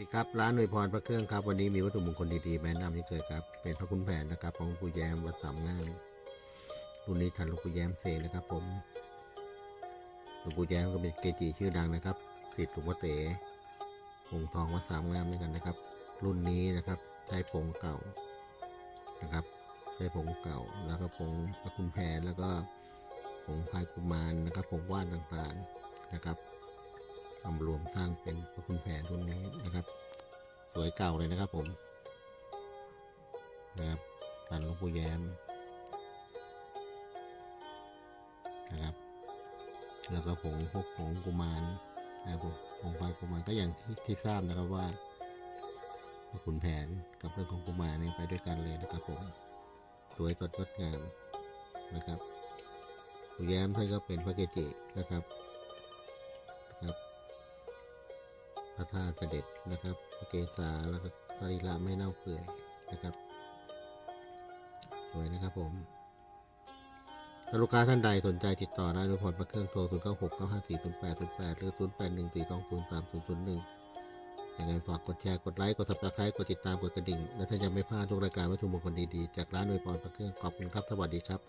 ดีครับร้านหน่วยพรพระเครื่องครับ วันนี้มีวัตถุมงคลดีๆแนะนำที่เจอครับ เป็นพระคุณแผนนะครับของปู่แย้มวัดสามงามรุ่นนี้ทันหลวงปู่แย้มเสกนะครับ ผมหลวงปู่แย้มก็เป็นเกจิชื่อดังนะครับสิทธิ์หลวงพ่อเต๋ผงทองวัดสามงามด้วยกันนะครับ รุ่นนี้นะครับใช้ผงเก่านะครับใช้ผงเก่าแล้วก็ผงพระคุณแผนแล้วก็ผงพายกุมารนะครับผงว่านต่างๆนะครับ เอารวมสร้างเป็นพระคุณแผนรุ่นนี้นะครับ สวยเก่าเลยนะครับผมนะครับทันหลวงปู่แย้มนะครับ แล้วก็ผงพวกผงกุมารนะครับผมผงพายกุมารก็อย่างที่ที่ทราบนะครับว่าพระขุนแผนกับเรื่องของกุมารเนี่ยไปด้วยกันเลยนะครับผมสวยสดงดงามนะครับปู่แย้มท่านก็เป็นพระเกจินะครับ พาเสด็จนะครับพระเกศาแล้วก็สรีระไม่เน่าเปื่อยนะครับสวยนะครับผมถ้าลูกค้าท่านใดสนใจติดต่อได้ด้วยผ่อนพระเครื่องโทร 0 9 6 9 5 4 0 8 0 8 หรือ 0 8 1 4 2 0 3 0 0 1ยังไงฝากกดแชร์ กดไลค์ กด subscribe กดติดตาม กดกระดิ่ง และถ้ายังไม่พลาดทุกรายการวัตถุมงคลดี ๆ จากร้านโดยพรพระเครื่อง ขอบคุณครับ สวัสดีครับ